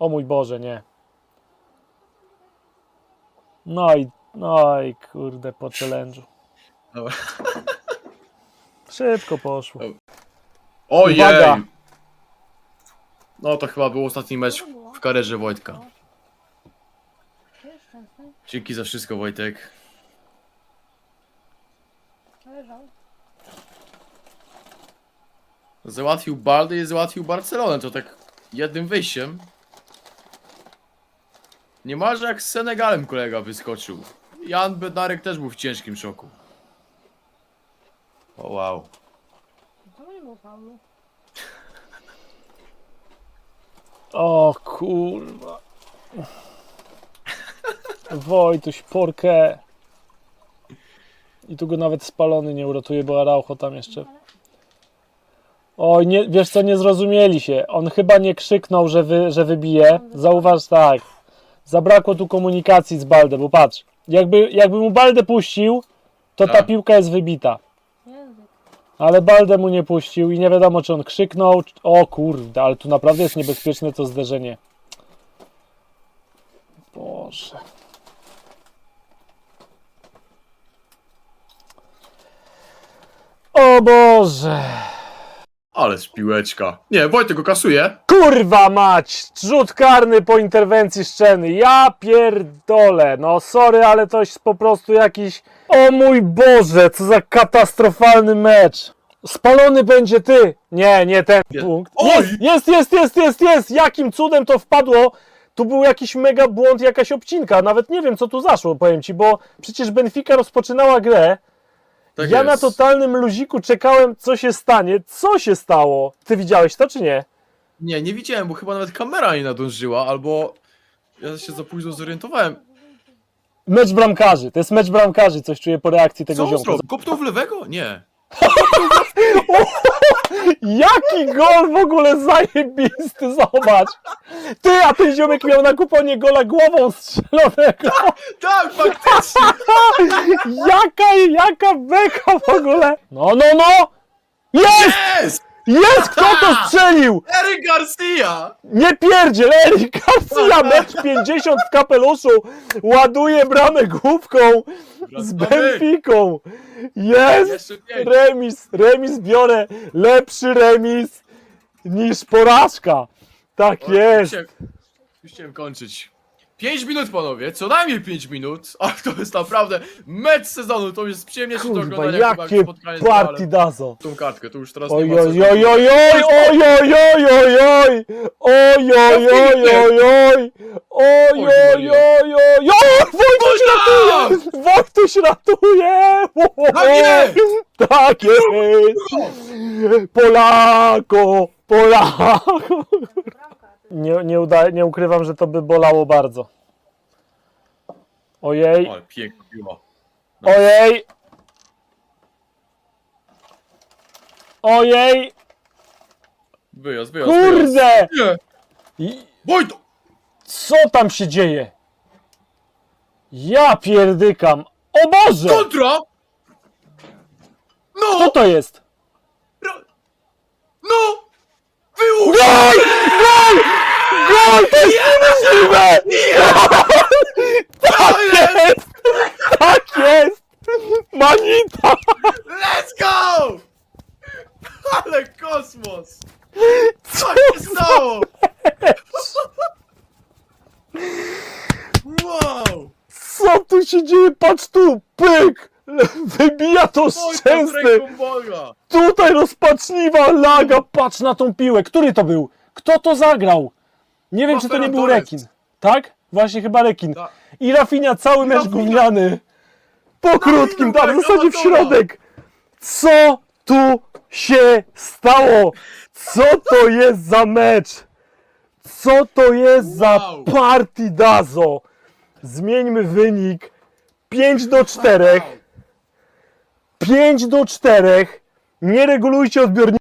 O mój Boże, nie. No i, no i kurde, po challenge'u. Dobra. Szybko poszło. Ojej! Uwaga! No to chyba był ostatni mecz w karierze Wojtka. Dzięki za wszystko Wojtek. Załatwił Baldy i załatwił Barcelonę, to tak jednym wyjściem. Niemalże jak z Senegalem kolega wyskoczył. Jan Bednarek też był w ciężkim szoku. O wow. Nie. O kurwa. Wojtuś, porkę. I tu go nawet spalony nie uratuje, bo Araujo tam jeszcze. Oj, nie, wiesz co, nie zrozumieli się. On chyba nie krzyknął, że, wy, że wybije. Zauważ tak. Zabrakło tu komunikacji z Balde, bo patrz. Jakby, jakby mu Baldę puścił, to ta Tak. piłka jest wybita. Ale Baldę mu nie puścił i nie wiadomo, czy on krzyknął. czy- O kurde, ale tu naprawdę jest niebezpieczne to zderzenie. Boże. O Boże. Ale piłeczka. Nie, Wojtek go kasuje. Kurwa mać! Rzut karny po interwencji Szczeny. Ja pierdolę. No sorry, ale to jest po prostu jakiś... O mój Boże, co za katastrofalny mecz. Spalony będzie ty. Nie, nie ten Nie. punkt. Oj! Jest, jest, jest, jest, jest, jest. Jakim cudem to wpadło? Tu był jakiś mega błąd, jakaś obcinka. Nawet nie wiem, co tu zaszło, powiem ci, bo przecież Benfica rozpoczynała grę. Tak ja jest. na totalnym luziku czekałem, co się stanie. Co się stało? Ty widziałeś to, czy nie? Nie, nie widziałem, bo chyba nawet kamera nie nadążyła, albo ja się za późno zorientowałem. Mecz bramkarzy, to jest mecz bramkarzy, coś czuję po reakcji tego Co on ziomka. zrobił? Kopnął w lewego? Nie. Jaki gol w ogóle zajebisty, zobacz! Ty, a ten ziomek miał na kuponie gola głową strzelonego! Tak, faktycznie! Jaka, jaka beka w ogóle! No, no, no! Jest! Jest! Jest! Kto to strzelił? Eric Garcia! Nie pierdziel, Erik Garcia, mecz 50 w kapeluszu, ładuje bramę główką z Benficą. Jest! Remis, remis biorę. Lepszy remis niż porażka. Tak jest. Już chciałem kończyć. 5 minut panowie, co najmniej 5 minut, a to jest naprawdę mecz sezonu, to jest przyjemniejsze do Kurwa, oglądania chyba jakie jak spotkanie z Realem. partidazo. Tą kartkę, to już teraz nie Oj, ma co oj, oj, oj, oj, oj, oj, oj, oj, oj, oj, oj, oj, oj, oj, oj, oj, oj, oj, oj, Wojtuś ratuje! Wojtuś ratuje! Tak jest! Tak jest! Polako! Polako! Nie, nie, uda, nie ukrywam, że to by bolało bardzo. Ojej, piła. ojej! Ojej! Wyjazd, wyjazd, wyjazd. Kurde! Nie! I- Wojto! Co tam się dzieje? Ja pierdykam. O Boże! Kontra! No! to jest? No! Wyłóż! Gol! Gol! Gol! To jest niemożliwe! Tak jest! Tak jest! Manita! Let's go! Ale kosmos! Co się stało? Wow! Co tu się dzieje? Patrz tu! Pyk! Wybija to Wojtek szczęsny! ręką Boga! Tutaj rozpaczliwa laga! Patrz na tą piłę! Który to był? Kto to zagrał? Nie wiem, czy to nie był. Rekin. Tak? Właśnie chyba Rekin. Tak. I Rafinha cały mecz gówniany. Po krótkim, tam w Rafinha, zasadzie w środek. Co tu się stało? Co to jest za mecz? Co to jest za Wow. partidazo? Zmieńmy wynik. 5 do 4. 5 do 4. Nie regulujcie odbiorników.